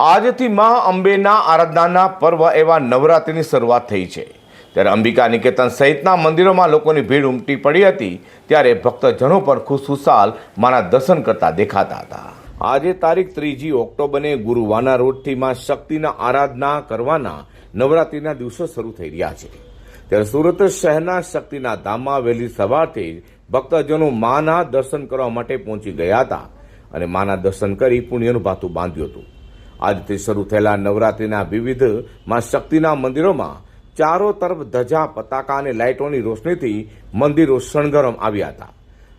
આજથી મા અંબેના આરાધનાના પર્વ એવા નવરાત્રિની શરૂઆત થઈ છે. ત્યારે અંબિકા નિકેતન સહિતના મંદિરોમાં લોકોની ભીડ ઉમટી પડી હતી, ત્યારે ભક્તજનો પર ખુશખુશાલ માના દર્શન કરતા દેખાતા હતા. આજે તારીખ ત્રીજી ઓક્ટોબરને ગુરુવાના રોડથી માં શક્તિના આરાધના કરવાના નવરાત્રિના દિવસો શરૂ થઈ રહ્યા છે. ત્યારે સુરત શહેરના શક્તિના ધામમાં વહેલી સવારથી જ ભક્તજનો માના દર્શન કરવા માટે પહોંચી ગયા હતા અને માના દર્શન કરી પુણ્યનું ભાતું બાંધ્યું હતું. આજથી શરૂ થયેલા નવરાત્રિના વિવિધમાં શક્તિના મંદિરોમાં ચારો તરફ ધજા, પતાકા અને લાઇટોની રોશનીથી મંદિરો શણગરમ આવ્યા હતા.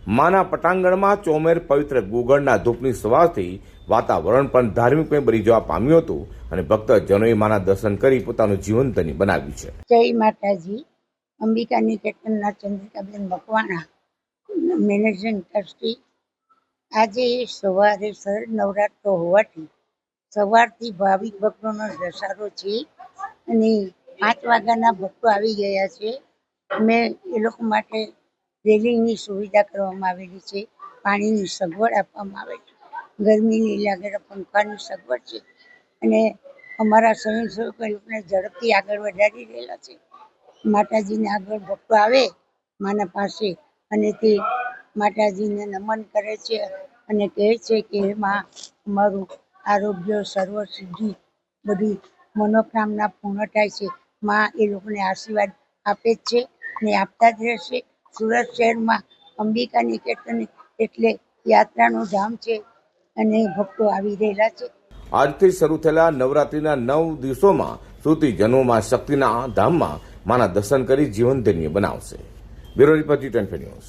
માના પટાંગણમાં ચોમેર પવિત્ર ગુગળના ધૂપની સવારથી વાતાવરણ પણ ધાર્મિકમય બની જવા પામ્યું હતું અને ભક્તજનોએ માના દર્શન કરી પોતાનું જીવન ધની બનાવ્યું છે. જય માતાજી. અંબિકા નિકેતનના ચંદ્રિકાબેન મકવાણા મેનેજિંગ ટ્રસ્ટી. આજે સવારે શરદ નવરાત્ર હોવાથી સવારથી ભાવિક ભક્તોનો ધસારો છે અને પાંચ વાગ્યાના ભક્તો આવી ગયા છે. મેં એ લોકો માટે રેલિંગની સુવિધા કરવામાં આવેલી છે. પાણીની સગવડ આપવામાં આવે છે. ગરમીની લાગેલા પંખાની સગવડ છે અને અમારા સ્વયંસેવકો એ લોકોને ઝડપથી આગળ વધારી રહેલા છે. માતાજીને આગળ ભક્તો આવે માના પાસે અને તે માતાજીને નમન કરે છે અને કહે છે કે એમાં અમારું આરોગ્ય સર્વ સિદ્ધિ બધી મનોકામના પૂર્ણ થાય છે. માં એ લોકોને આશીર્વાદ આપે જ છે અને આપતા જ રહેશે. સુરત શહેરમાં અંબિકા નિકેતન એટલે યાત્રાનું ધામ છે અને ભક્તો આવી રહેલા છે. આજથી શરૂ થયેલા નવરાત્રિના નવ દિવસોમાં શ્રુતિજનોમાં શક્તિના ધામમાં માના દર્શન કરી જીવન ધન્ય બનાવશે. Bureau report news.